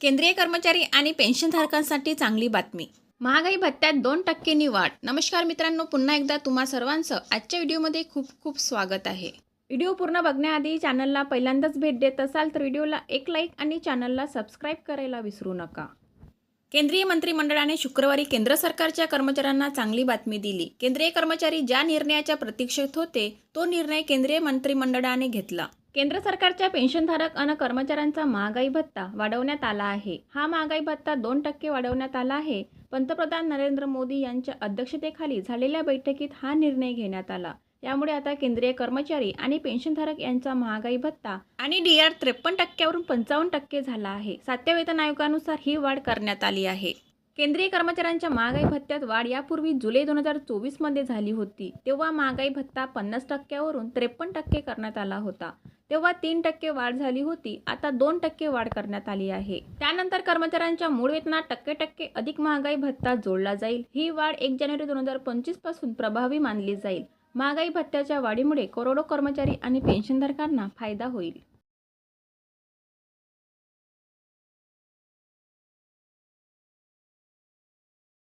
केंद्रीय कर्मचारी आणि पेन्शनधारकांसाठी चांगली बातमी. महागाई भत्त्यात दोन टक्केनी वाढ. नमस्कार मित्रांनो पुन्हा एकदा तुम्हा सर्वांचं आजच्या व्हिडिओमध्ये खूप खूप स्वागत आहे. व्हिडिओ पूर्ण बघण्याआधी चॅनलला पहिल्यांदाच भेट देत असाल तर व्हिडिओला एक लाईक आणि चॅनलला सबस्क्राईब करायला विसरू नका. केंद्रीय मंत्रिमंडळाने शुक्रवारी केंद्र सरकारच्या कर्मचाऱ्यांना चांगली बातमी दिली. केंद्रीय कर्मचारी ज्या निर्णयाच्या प्रतीक्षेत होते तो निर्णय केंद्रीय मंत्रिमंडळाने घेतला. केंद्र सरकारच्या पेन्शनधारक आणि कर्मचाऱ्यांचा महागाई भत्ता वाढवण्यात आला आहे. हा महागाई भत्ता दोन टक्के वाढवण्यात आला आहे. पंतप्रधान नरेंद्र मोदी यांच्या अध्यक्षतेखाली झालेल्या बैठकीत हा निर्णय घेण्यात आला. यामुळे आता केंद्रीय कर्मचारी आणि पेन्शनधारक यांचा महागाई भत्ता आणि डी आर त्रेपन्न टक्क्यावरून पंचावन्न टक्के झाला आहे. सातव्या वेतन आयोगानुसार ही वाढ करण्यात आली आहे. केंद्रीय कर्मचाऱ्यांच्या महागाई भत्त्यात वाढ यापूर्वी जुलै दोन हजार चोवीसमध्ये झाली होती. तेव्हा महागाई भत्ता पन्नास टक्क्यावरून त्रेपन्न टक्के करण्यात आला होता. तेव्हा तीन टक्के वाढ झाली होती. आता दोन टक्के वाढ करण्यात आली आहे. त्यानंतर कर्मचाऱ्यांच्या मूळ वेतनात टक्के टक्के अधिक महागाई भत्ता जोडला जाईल. ही वाढ एक जानेवारी दोन हजार पंचवीसपासून प्रभावी मानली जाईल. महागाई भत्त्याच्या वाढीमुळे करोडो कर्मचारी आणि पेन्शनधारकांना फायदा होईल.